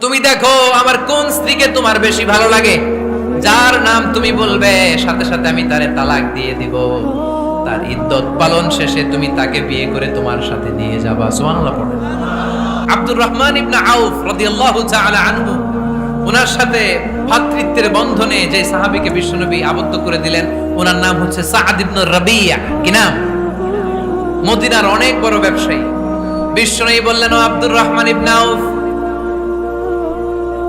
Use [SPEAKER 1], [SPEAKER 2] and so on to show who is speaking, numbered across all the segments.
[SPEAKER 1] তুমি দেখো আমার কোন স্ত্রীকে তোমার বেশি ভালো লাগে? যার নাম তুমি বলবে, সাথে সাথে আমি তারে তালাক দিয়ে দিব। তার ইদ্যত পালন শেষে তুমি তাকে বিয়ে করে তোমার সাথে নিয়ে যাবা। সুবহানাল্লাহ পড়ে। আব্দুর রহমান ইবনে আউফ রাদিয়াল্লাহু তাআলা আনহু, ওনার সাথে ভাতৃত্বের বন্ধনে যে সাহাবীকে বিশ্বনবী আবদ্ধ করে দিলেন, ওনার নাম হচ্ছে সাআদ ইবনে রাবিয়া। কি নাম? মদিনার অনেক বড় ব্যবসায়ী। বিশ্বনবী বললেন, ও আব্দুর রহমান ইবনে আউফ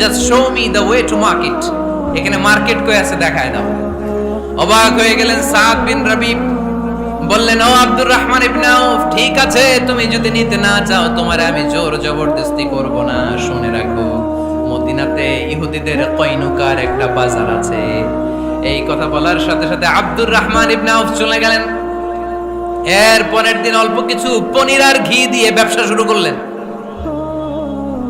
[SPEAKER 1] just show me the way to market এখানে মার্কেট কই আছে দেখায় দাও। অবাক হয়ে গেলেন সাদ বিন রবি। বললেন, ও আব্দুর রহমান ইবনে আউফ, ঠিক আছে, তুমি যদি নিতে না চাও, তোমার আমি জোর জবরদস্তি করব না। শুনে রাখো, মদিনাতে ইহুদিদের কইনুকার একটা বাজার আছে। এই কথা বলার সাথে সাথে আব্দুর রহমান ইবনে আউফ চলে গেলেন। এর পরের দিন অল্প কিছু পনির আর ঘি দিয়ে ব্যবসা শুরু করলেন।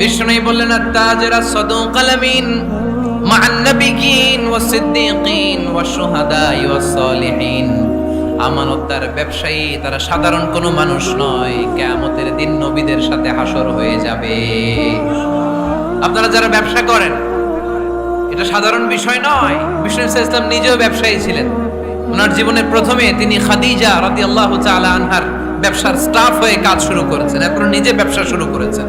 [SPEAKER 1] বিষ্ণু বললেন আত্তাজরা সাদুকাল আমিন মা'আন নাবিয়িন ওয়াস সিদ্দিকিন ওয়াস শুহাদাই ওয়াস সালিহিন। আমানতদার ব্যবসায়ী, তারা সাধারণ কোনো মানুষ নয়, কিয়ামতের দিন নবীদের সাথে হাসর হয়ে যাবে। আপনারা যারা ব্যবসা করেন, এটা সাধারণ বিষয় নয়, বিষ্ণু ইসলাম নিজেও ব্যবসায়ী ছিলেন। ওনার জীবনের প্রথমে তিনি খাদিজা রাদিয়াল্লাহু তাআলা আনহার ব্যবসার স্টাফ হয়ে কাজ শুরু করেছেন, এরপর নিজে ব্যবসা শুরু করেছেন।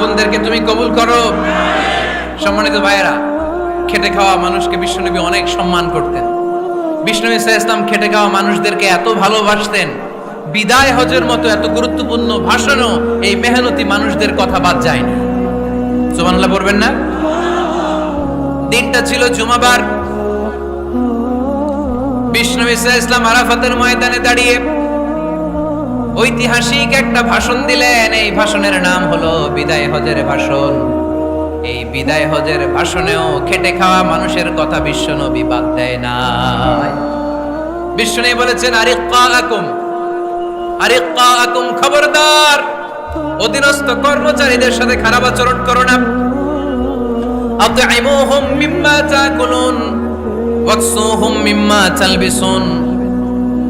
[SPEAKER 1] বোনদেরকে তুমি কবুল করো। সম্মানিত ভাইয়েরা, খেটে খাওয়া মানুষকে বিশ্বনবী অনেক সম্মান করতেন। বিষ্ণু ইসা ইসলাম খেটে খাওয়া মানুষদেরকে এত ভালোবাসতেন। বিদায় হজের মতো এত গুরুত্বপূর্ণ ভাষণও এই মেহনতি মানুষদের কথা বাদ যায়নি। সুবহানাল্লাহ পড়বেন না? দিনটা ছিল জুমাবার। বিষ্ণু ইসা ইসলাম আরাফাতের ময়দানে দাঁড়িয়ে ঐতিহাসিক একটা ভাষণ দিলেন। এই ভাষণের নাম হলো বিদায় হজের ভাষণ। এই বিদায় হজের ভাষণেও খেটে খাওয়া মানুষের কথা বিশ্বনবী বাদ দেয় না। বিশ্বনবী বলেছেন আরিক্কাকুম আরিক্কাকুম খবরদার। অধীনস্থ কর্মচারীদের সাথে খারাপ আচরণ করো না। আতইমুহুম মিম্মা তাকুলুন। ওয়াকসুহুম মিম্মা তালবিসুন।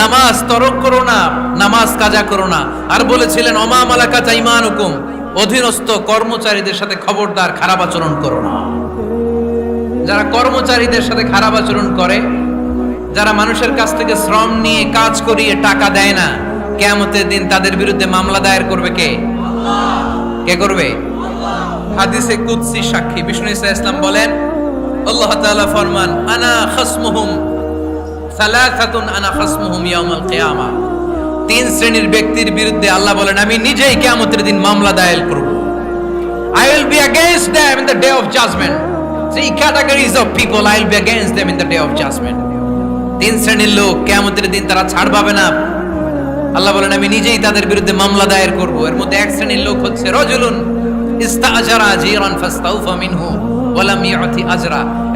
[SPEAKER 1] নামাজ তরক করো না, নামাজ কাজা করো না। আর বলেছিলেন, অমা মালাকা চাইমান হুকুম অধীনস্থ কর্মচারীদের সাথে খবরদার, খারাপ আচরণ করো না। যারা কর্মচারীদের সাথে খারাপ আচরণ করে, যারা মানুষের কাছ থেকে শ্রম নিয়ে কাজ করিয়ে টাকা দেয় না, কেয়ামতের দিন তাদের বিরুদ্ধে মামলা দায়ের করবে কে? কে করবে? হাদিসে কুদসি সাক্ষী। বিষ্ণু ইসা ইসলাম বলেন, আল্লাহ ফরমান, আনা খাসমুহুম সালাসাতুন আনা খাসমুহুম ইয়াউমাল কিয়ামা। তিন শ্রেণির ব্যক্তির বিরুদ্ধে আল্লাহ বলেন, আমি নিজেই কিয়ামতের দিন মামলা দায়ের করব। I will be against them in the day of judgment. Three categories of people, I will be against them in the day of judgment. তিন শ্রেণির লোক কিয়ামতের দিন তারা ছাড় পাবে না। আল্লাহ বলেন, আমি নিজেই তাদের বিরুদ্ধে মামলা দায়ের করব। এর মধ্যে এক শ্রেণির লোক হচ্ছে রজুলুন। ইস্তাজারা জিরান ফাস্তাউফা মিনহু ওয়ালাম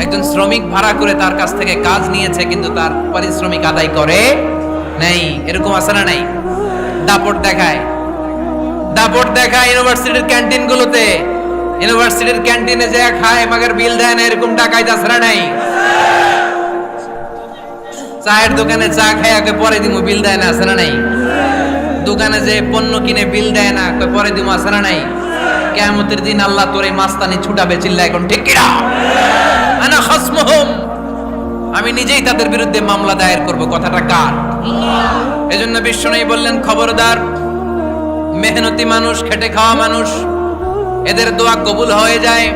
[SPEAKER 1] একজন শ্রমিক ভাড়া করে তার কাছ থেকে কাজ নিয়েছে, কিন্তু তার পারিশ্রমিক আদায় করে নাই। এরকম আছে না নাই? দাপট দেখায়। দাপট দেখায় ইউনিভার্সিটির ক্যান্টিন গুলোতে ইউনিভার্সিটির ক্যান্টিনে যে খায়, মাগের বিল দেয় না, এরকম টাকায় তাছাড়া নাই? চায়ের দোকানে চা খায় আগে পরে দিমু, বিল দেয় না, আছে না নাই? দোকানে যে পণ্য কিনে, বিল দেয় না পরে দিমু, আছে না নাই? কিয়ামতের দিন আল্লাহ তোর এই মাস্তানি ছুটাবে চিল্লা এখন, ঠিক আমি নিজেই তাদের বিরুদ্ধে মামলা দায়ের করব, কথাটা কার? এজন্য বিশ্বনবী বললেন, খবরদার, মেহনতি মানুষ, খেটে খাওয়া মানুষ, এদের দোয়া কবুল হয়ে যায়।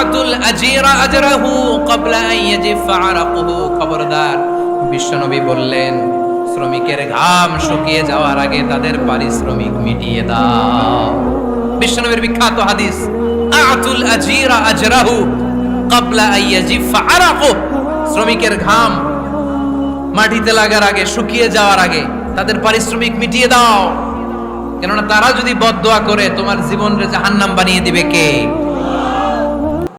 [SPEAKER 1] আতুল আজিরা আজরাহু ক্বাবলা আন ইয়াজিফা আরাকুহু। খবরদার বিশ্বনবী বললেন, শ্রমিকের ঘাম শুকিয়ে যাওয়ার আগে তাদের পারিশ্রমিক মিটিয়ে দাও। বিশ্বনবীর বিখ্যাত হাদিস, আতুল আজিরা আজরাহু ক্বাবলা আইয়াজিফা আরাকু শ্রমিকের ঘাম মাটিতে লাগার আগে, শুকিয়ে যাওয়ার আগে তাদের পারিশ্রমিক মিটিয়ে দাও। কেননা তারা যদি বদদোয়া করে, তোমার জীবনের জাহান্নাম বানিয়ে দিবে কে?